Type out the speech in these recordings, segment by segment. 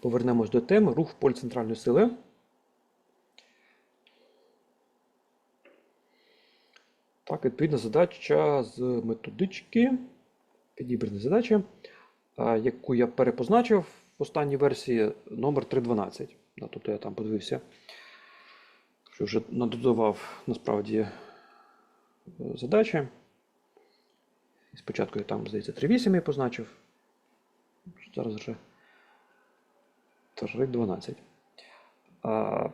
Повернемось до теми рух в полі центральної сили. Так, відповідна задача з методички, підібрані задачі, яку я перепозначив в останній версії номер 312. Да, Тобто я там подивився, що вже надодавав насправді е, задачі. Спочатку я там, здається, 3.8 я позначив. Зараз вже 3.12. А,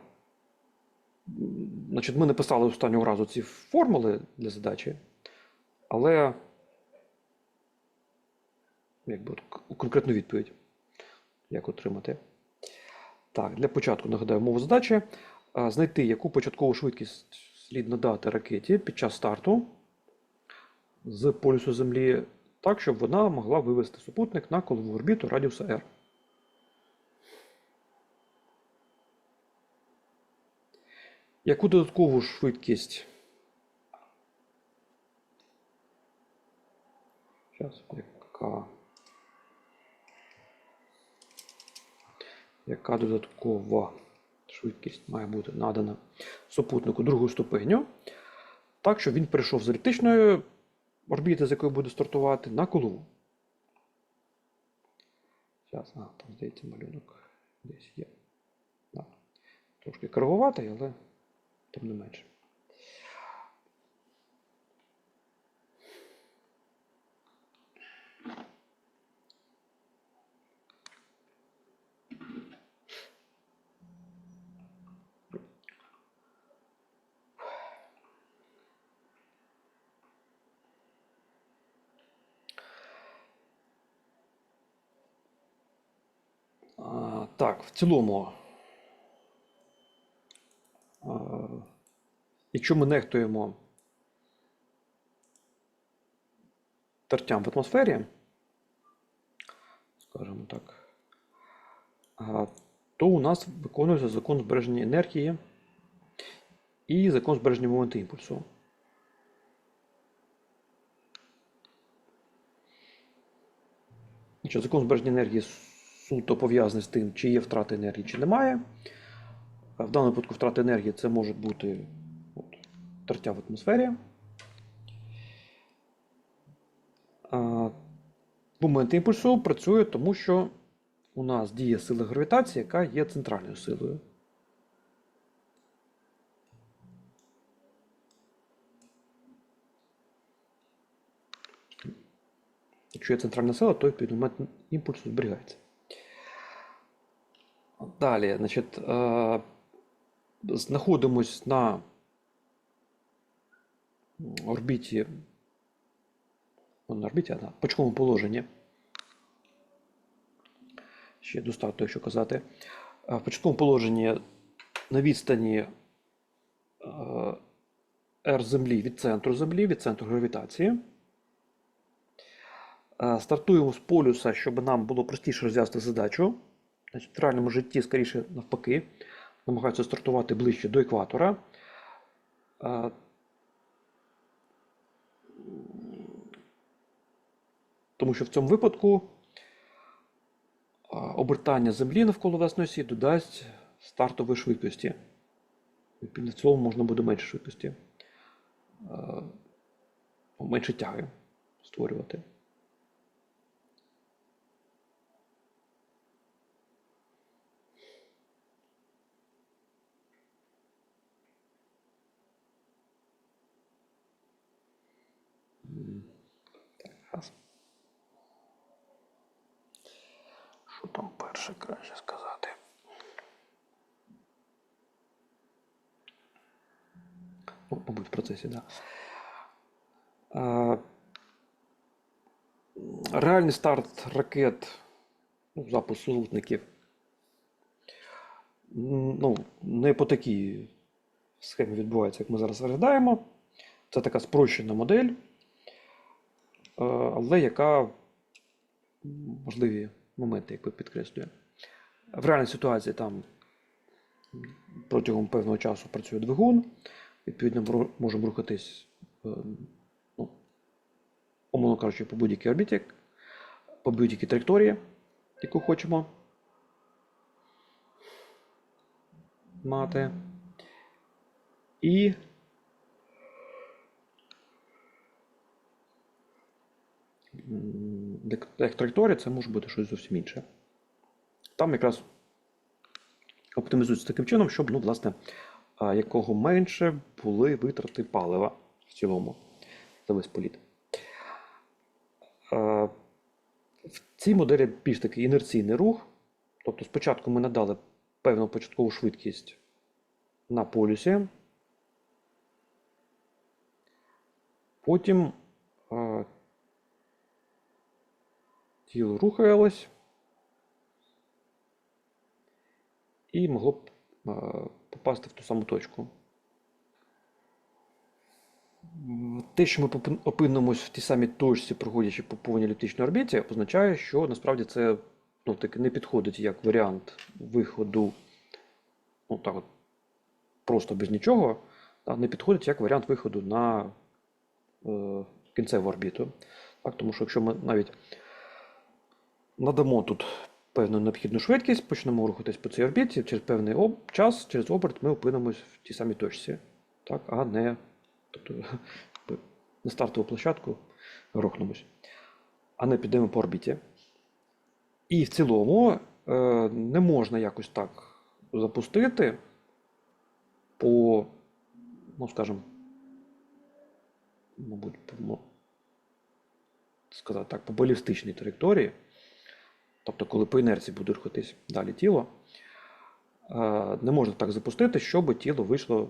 Значить, ми не писали останнього разу ці формули для задачі, але якби конкретну відповідь, як отримати. Так, для початку нагадаю мову задачі. Знайти, яку початкову швидкість слід надати ракеті під час старту з полюсу Землі, так, щоб вона могла вивести супутник на колову орбіту радіуса R. Яку додаткову швидкість? Зараз, яка? Яка додаткова швидкість має бути надана супутнику другого ступеню, так, щоб він перейшов з еліптичної орбіти, з якої буде стартувати, на колову. Зараз, а, там здається, малюнок десь є. Да. Трошки коригуватий, але тим не менше. Так, в цілому. А, якщо ми нехтуємо тертям в атмосфері, скажімо так, то у нас виконується закон збереження енергії і закон збереження моменту імпульсу. Закон збереження енергії суто пов'язаний з тим, чи є втрата енергії, чи немає. В даному випадку втрата енергії це може бути тертя в атмосфері. Момент імпульсу працює, тому що у нас діє сила гравітації, яка є центральною силою. Якщо є центральна сила, то відповідно момент імпульсу зберігається. Далі, значить, е, знаходимось на орбіті, ну, на орбіті, а на початковому положенні. Ще достатньо, що казати. Е, В початковому положенні на відстані е, R Землі від центру Землі, від центру гравітації. Е, Стартуємо з полюса, щоб нам було простіше розв'язати задачу. В реальному житті, скоріше навпаки, намагаються стартувати ближче до екватора. Тому що в цьому випадку обертання Землі навколо власної додасть стартової швидкості. Відповідно, в цілому можна буде менше швидкості, менше тяги створювати. Там перше краще сказати? Ну, мабуть, в процесі, так. Да. Реальний старт ракет, ну, запуск супутників. Ну, не по такій схемі відбувається, як ми зараз розглядаємо. Це така спрощена модель, е, але яка м, важливі моменти, якби підкреслює. В реальній ситуації там протягом певного часу працює двигун, відповідно, можемо рухатись, е, ну, умовно кажучи, по будь-якій орбіті, по будь-якій траєкторії, яку хочемо мати. І як траєкторія, це може бути щось зовсім інше. Там якраз оптимізується таким чином, щоб, ну, власне, якого менше були витрати палива в цілому за весь політ. В цій моделі більш такий інерційний рух. Тобто спочатку ми надали певну початкову швидкість на полюсі. Потім а, тіло рухалось і могло б попасти в ту саму точку. Те, що ми опинимось в тій самій точці, проходячи по повній еліптичній орбіті, означає, що насправді це ну, таки не підходить як варіант виходу, ну так от, просто без нічого, а не підходить як варіант виходу на е, кінцеву орбіту. Так, тому що якщо ми навіть надамо тут певну необхідну швидкість, почнемо рухатись по цій орбіті, через певний об- час, через оберт ми опинимось в тій самій точці, так, а не тобто, на стартову площадку рухнемось, а не підемо по орбіті. І в цілому е, не можна якось так запустити по, ну скажімо, мабуть, по, сказати так, по балістичній траєкторії. Тобто, коли по інерції буде рухатись далі тіло, е, не можна так запустити, щоб тіло вийшло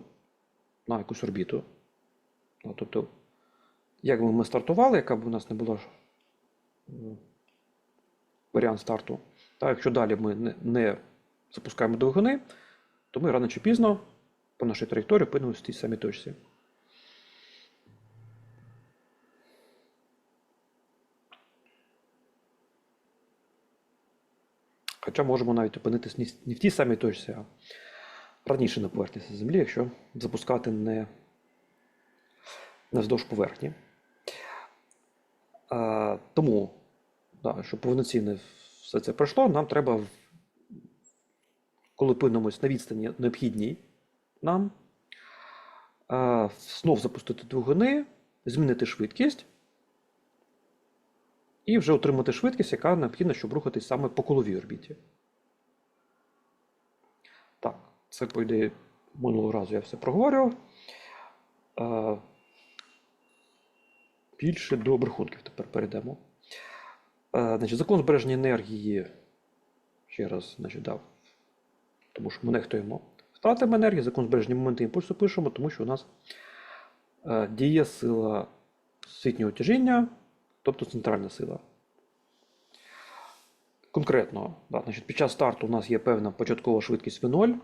на якусь орбіту. Ну, Тобто, як би ми стартували, яка б у нас не була варіант старту, та якщо далі ми не запускаємо двигуни, то ми рано чи пізно по нашій траєкторії опинимося в тій самій точці. Хоча можемо навіть опинитися не в- тій самій точці, а раніше на поверхні Землі, якщо запускати не, не вздовж поверхні. А, тому, да, щоб повноцінно все це пройшло, нам треба, коли опинимось на відстані необхідній нам, а, знов запустити двигуни, змінити швидкість і вже отримати швидкість, яка необхідна, щоб рухатись саме по коловій орбіті. Так, це, по ідеї, минулого разу я все проговорював. Більше до обрахунків тепер перейдемо. Значить, закон збереження енергії. Ще раз, значить, дав. Тому що ми нехтуємо втратами енергії, закон збереження моменту імпульсу пишемо, тому що у нас е, діє сила світнього тяжіння, тобто центральна сила. Конкретно, да, значить, під час старту у нас є певна початкова швидкість V0,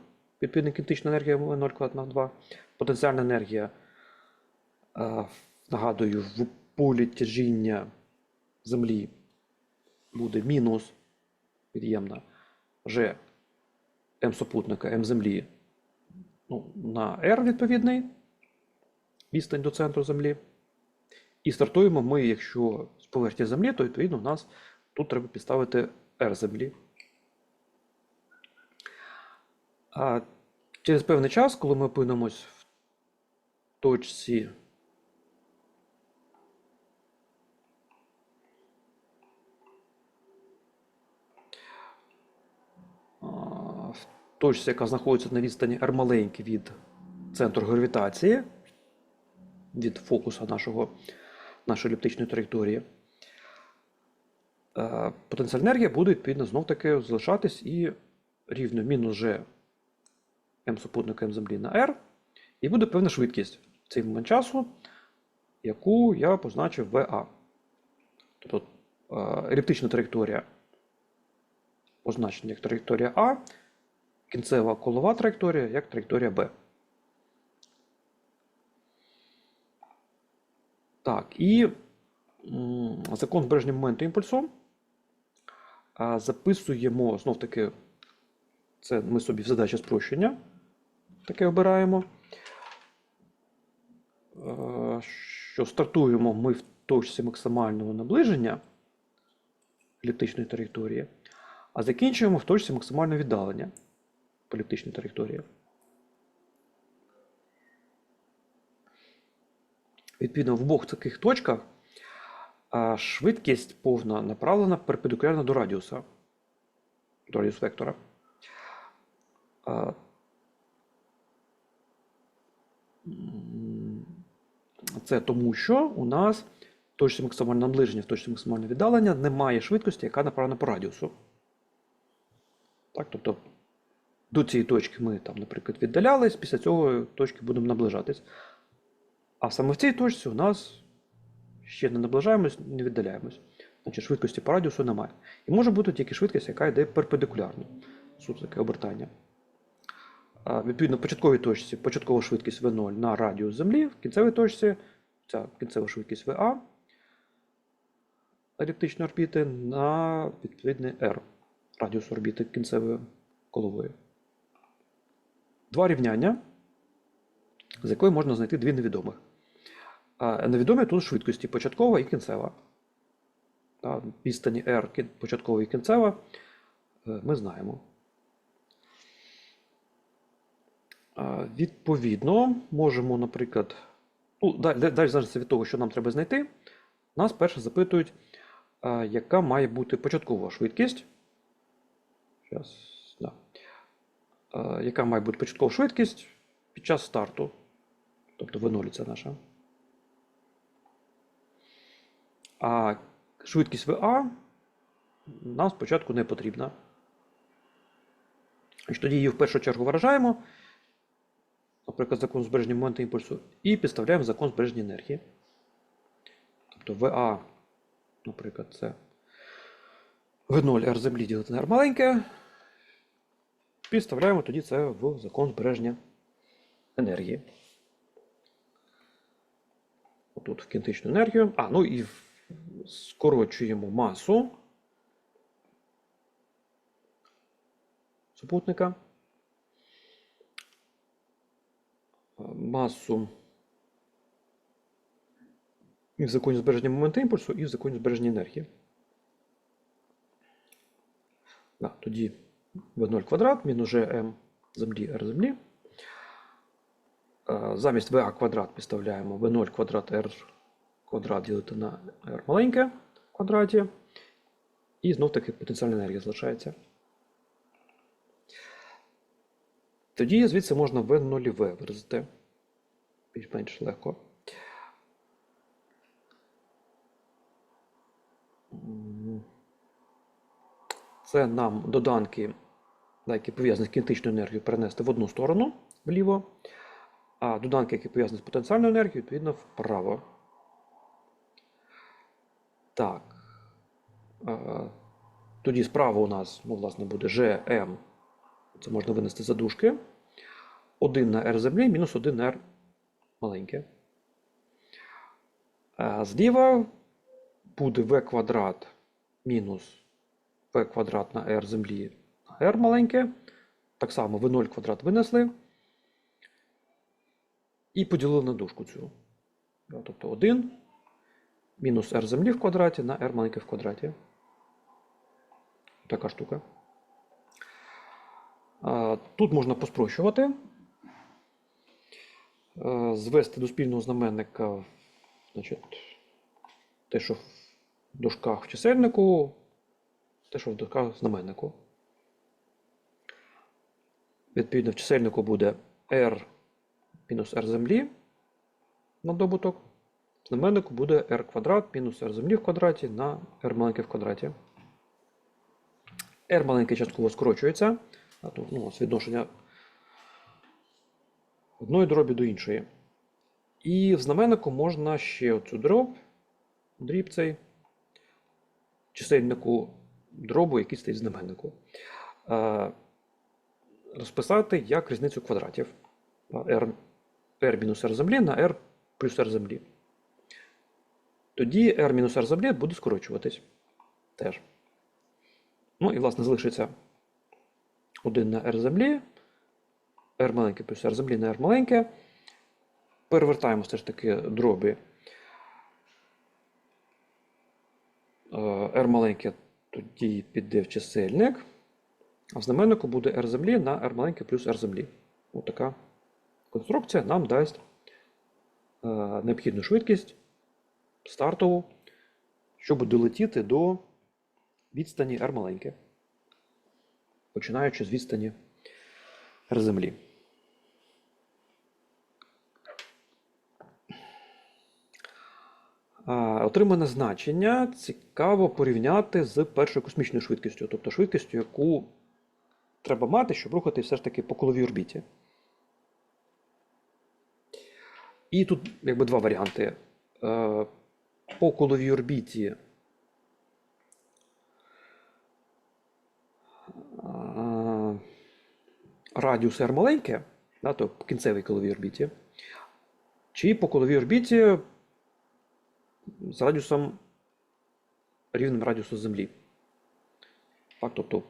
відповідно кінетична енергія V0 квадрат на 2. Потенціальна енергія, е, нагадую, в полі тяжіння Землі буде мінус від'ємна G М супутника М Землі ну, на R відповідний, відстань до центру Землі. І стартуємо ми, якщо з поверхні Землі, то відповідно у нас тут треба підставити R Землі. А через певний час, коли ми опинимось в точці в точці, яка знаходиться на відстані R маленький від центру гравітації, від фокуса нашого, нашої еліптичної траєкторії, е, потенціальна енергія буде відповідно знов таки залишатись і рівно мінус G М супутника М Землі на R, і буде певна швидкість в цей момент часу, яку я позначив VA. Тобто е, еліптична траєкторія позначена як траєкторія А, кінцева колова траєкторія як траєкторія Б. Так, і закон збереження моменту імпульсу. Записуємо знов таки, це ми собі в задачі спрощення. Таке обираємо. Що стартуємо ми в точці максимального наближення еліптичної траєкторії, а закінчуємо в точці максимального віддалення по еліптичній траєкторії. Відповідно, в обох таких точках швидкість повна направлена перпендикулярно до радіуса, до радіус вектора. Це тому, що у нас точці максимального наближення, в точці максимального віддалення немає швидкості, яка направлена по радіусу. Так, тобто до цієї точки ми, там, наприклад, віддалялись, після цього точки будемо наближатись. А саме в цій точці у нас ще не наближаємось, не віддаляємось. Значить, швидкості по радіусу немає. І може бути тільки швидкість, яка йде перпендикулярно. Суто таке обертання. А, Відповідно, в початковій точці початкова швидкість V0 на радіус Землі, в кінцевій точці ця кінцева швидкість VA еліптичної орбіти на відповідний R радіус орбіти кінцевої колової. Два рівняння, з якої можна знайти дві невідомих. Невідомі тут швидкості початкова і кінцева. Та, Відстані R початкова і кінцева е, ми знаємо. Відповідно, можемо, наприклад, ну, далі, далі залежить від того, що нам треба знайти. Нас перше запитують, яка має бути початкова швидкість. Щас, да. Яка має бути початкова швидкість під час старту. Тобто V0 це наша. А швидкість VA нам спочатку не потрібна. Значить, Тоді її в першу чергу виражаємо, наприклад, закон збереження моменту імпульсу, і підставляємо закон збереження енергії. Тобто VA, наприклад, це V0 R землі ділити на R маленьке. Підставляємо тоді це в закон збереження енергії. Отут в кінетичну енергію. А, ну і скорочуємо масу супутника. А, Масу і в законі збереження моменту імпульсу, і в законі збереження енергії. Да, тоді V0 квадрат мінус GM землі R землі. Е, Замість VA квадрат підставляємо V0 квадрат R квадрат ділити на R маленьке в квадраті. І знов таки потенціальна енергія залишається. Тоді звідси можна V0 виразити більш-менш легко. Це нам доданки, які пов'язані з кінетичною енергією, перенести в одну сторону вліво, а доданки, які пов'язані з потенціальною енергією, відповідно вправо. Так. Тоді справа у нас, ну, власне, буде GM. Це можна винести за дужки. 1 на R землі, мінус 1 на R маленьке. Зліва буде v квадрат мінус v квадрат на r землі на r маленьке. Так само v0 квадрат винесли. І поділили на дужку цю. Тобто 1 мінус r землі в квадраті на r маленьке в квадраті. Така штука. Тут можна поспрощувати. Звести до спільного знаменника значить, те, що в дужках в чисельнику, те, що в дужках в знаменнику. Відповідно, в чисельнику буде r мінус r землі на добуток. Знаменнику буде r квадрат мінус r землі в квадраті на r маленьке в квадраті. r маленьке частково скорочується. Тут ну, відношення одної дробі до іншої. І в знаменнику можна ще оцю дроб, дріб цей, чисельнику дробу, який стоїть в знаменнику, е, розписати як різницю квадратів r мінус r землі на r плюс r землі. Тоді r мінус r землі буде скорочуватись теж. Ну і, власне, залишиться 1 на r землі, r маленьке плюс r землі на r маленьке. Перевертаємо все ж таки дробі. Е, R маленьке тоді піде в чисельник, а в знаменнику буде R землі на R маленьке плюс R землі. Ось така конструкція нам дасть необхідну швидкість стартову, щоб долетіти до відстані R маленьке, починаючи з відстані R землі. Отримане значення цікаво порівняти з першою космічною швидкістю, тобто швидкістю, яку треба мати, щоб рухатись все ж таки по коловій орбіті. І тут якби два варіанти. По коловій орбіті радіус R маленьке, да, то по коловій орбіті, чи по коловій орбіті з радіусом рівнем радіусу Землі. Так, тобто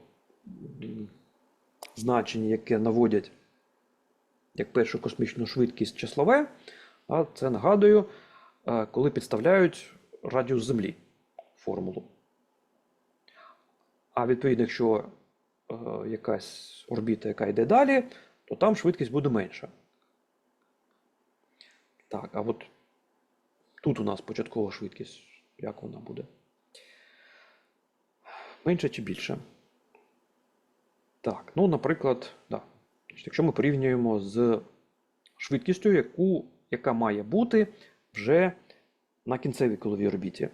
значення, яке наводять як першу космічну швидкість числове, а це нагадую, коли підставляють радіус Землі формулу. А відповідно, якщо е, якась орбіта, яка йде далі, то там швидкість буде менша. Так, а от тут у нас початкова швидкість. Як вона буде? Менше чи більше? Так, ну, наприклад, да. Якщо ми порівнюємо з швидкістю, яку, яка має бути вже на кінцевій коловій орбіті.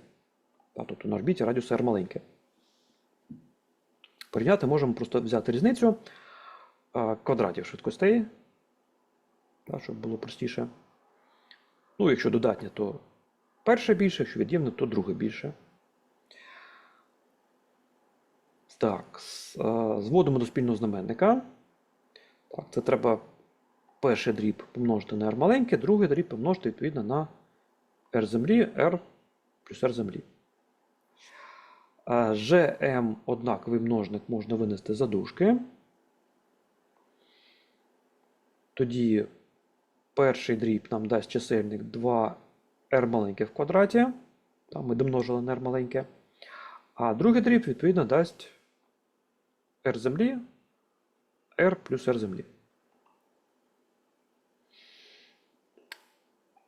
Тобто на орбіті радіус R маленьке. Порівняти можемо просто взяти різницю квадратів швидкостей, щоб було простіше. Ну, якщо додатнє, то перше більше, якщо від'ємне, то друге більше. Так, зводимо до спільного знаменника. Так, це треба перший дріб помножити на r маленьке, другий дріб помножити відповідно на r землі, r плюс r землі. А, GM однаковий множник можна винести за дужки. Тоді перший дріб нам дасть чисельник 2r маленьке в квадраті. Там ми домножили на r маленьке. А другий дріб, відповідно, дасть r землі, r плюс r землі.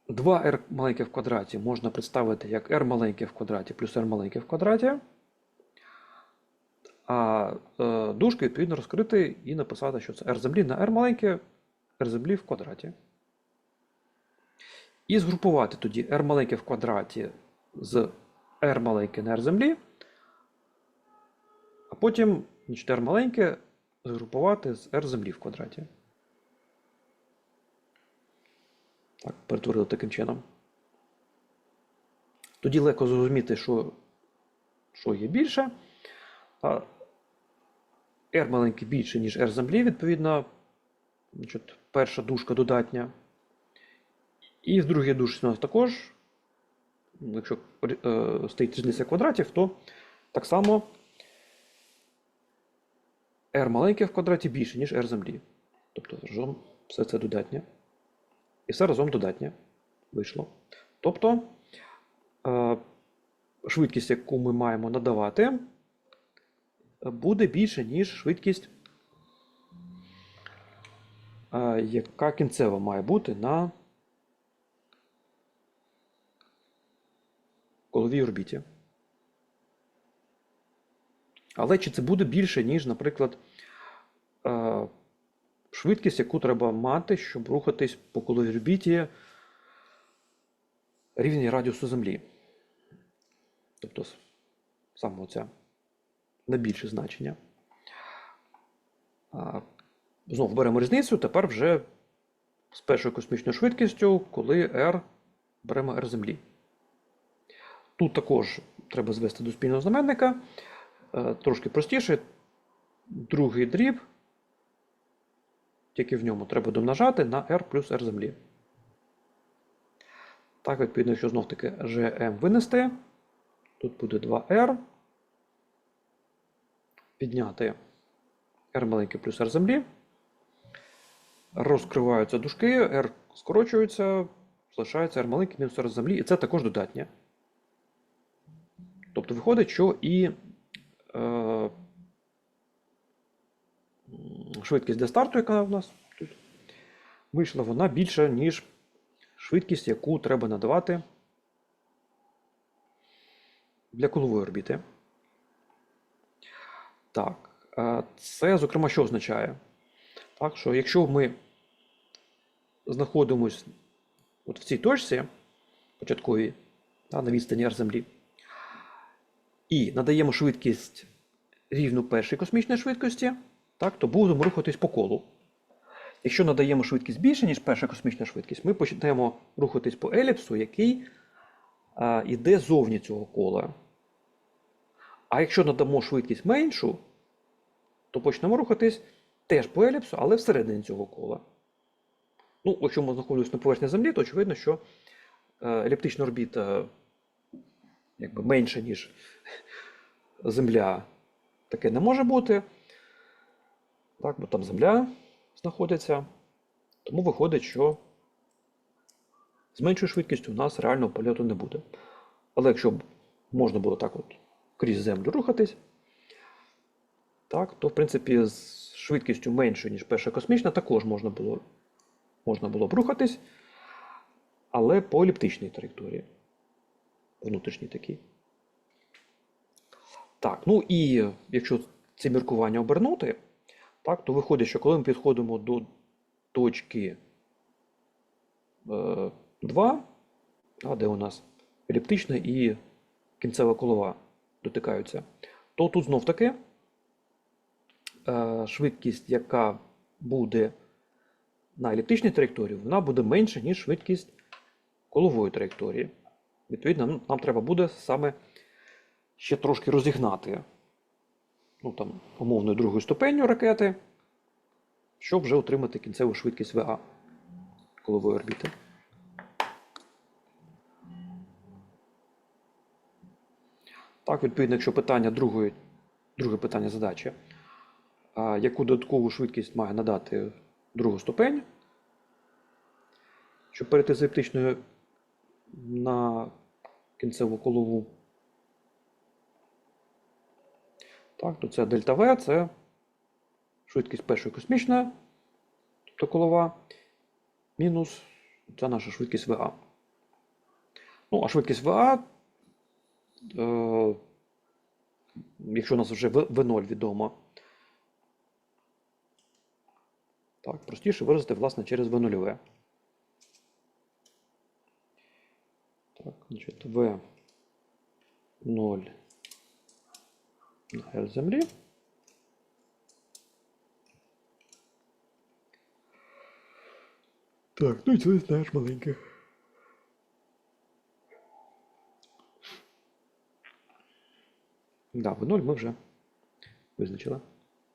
2r маленьке в квадраті можна представити як r маленьке в квадраті плюс r маленьке в квадраті. А е, дужки, відповідно, розкрити і написати, що це r землі на r маленьке, r землі в квадраті. І згрупувати тоді r маленьке в квадраті з r маленьке на r землі, а потім значить, r маленьке згрупувати з r землі в квадраті. Так, перетворили таким чином. Тоді легко зрозуміти, що, що є більше. R маленьке більше, ніж R землі, відповідно, значить, перша дужка додатня. І в другій дужці у нас також, якщо е, стоїть різниця квадратів, то так само R маленьке в квадраті більше, ніж R землі. Тобто разом все це додатнє. І все разом додатнє вийшло. Тобто е, швидкість, яку ми маємо надавати, буде більше, ніж швидкість, е, яка кінцева має бути на коловій орбіті. Але чи це буде більше, ніж, наприклад, е, швидкість, яку треба мати, щоб рухатись по коловій рівні радіусу Землі? Тобто саме оце найбільше значення. Знову беремо різницю, тепер вже з першою космічною швидкістю, коли R беремо R Землі. Тут також треба звести до спільного знаменника. Е, Трошки простіше. Другий дріб, тільки в ньому треба домножати на R плюс R землі. Так, відповідно, якщо знов таки GM винести, тут буде 2R. Підняти R маленьке плюс R землі. Розкриваються дужки, R скорочується, залишається R маленьке мінус R землі, і це також додатнє. Тобто виходить, що і е, м, швидкість для старту, яка у нас тут вийшла, вона більша, ніж швидкість, яку треба надавати для колової орбіти. Так, е, це, зокрема, що означає? Так, що якщо ми знаходимось от в цій точці початковій, да, на відстані землі, і надаємо швидкість рівну першій космічній швидкості, так, то будемо рухатись по колу. Якщо надаємо швидкість більше, ніж перша космічна швидкість, ми почнемо рухатись по еліпсу, який а, йде зовні цього кола. А якщо надамо швидкість меншу, то почнемо рухатись теж по еліпсу, але всередині цього кола. Ну, якщо ми знаходимося на поверхні Землі, то очевидно, що е, еліптична орбіта якби менша, ніж Земля, таке не може бути. Так, бо там Земля знаходиться. Тому виходить, що з меншою швидкістю у нас реального польоту не буде. Але якщо б можна було так от крізь землю рухатись, так, то в принципі з швидкістю меншою, ніж перша космічна, також можна було, можна було б рухатись, але по еліптичній траєкторії. Внутрішній такій. Так, ну і якщо це міркування обернути, так, то виходить, що коли ми підходимо до точки е, 2, а, де у нас еліптична і кінцева колова дотикаються, то тут знов таки е, швидкість, яка буде на еліптичній траєкторії, вона буде менша, ніж швидкість колової траєкторії. Відповідно, нам треба буде саме ще трошки розігнати ну, там, умовною другою ступенню ракети, щоб вже отримати кінцеву швидкість ВА колової орбіти. Так, відповідно, якщо питання другої, друге питання задачі, а, яку додаткову швидкість має надати другу ступень, щоб перейти з еліптичної на кінцеву колову. Так, то це дельта В, це швидкість першої космічної, тобто колова, мінус це наша швидкість ВА. Ну, а швидкість ВА, е, якщо у нас вже В- В0 відомо, так, простіше виразити, власне, через В0. Так, значить, В0 R землі. Так, ну і це знаєш маленьке. Да, в ноль ми вже визначили.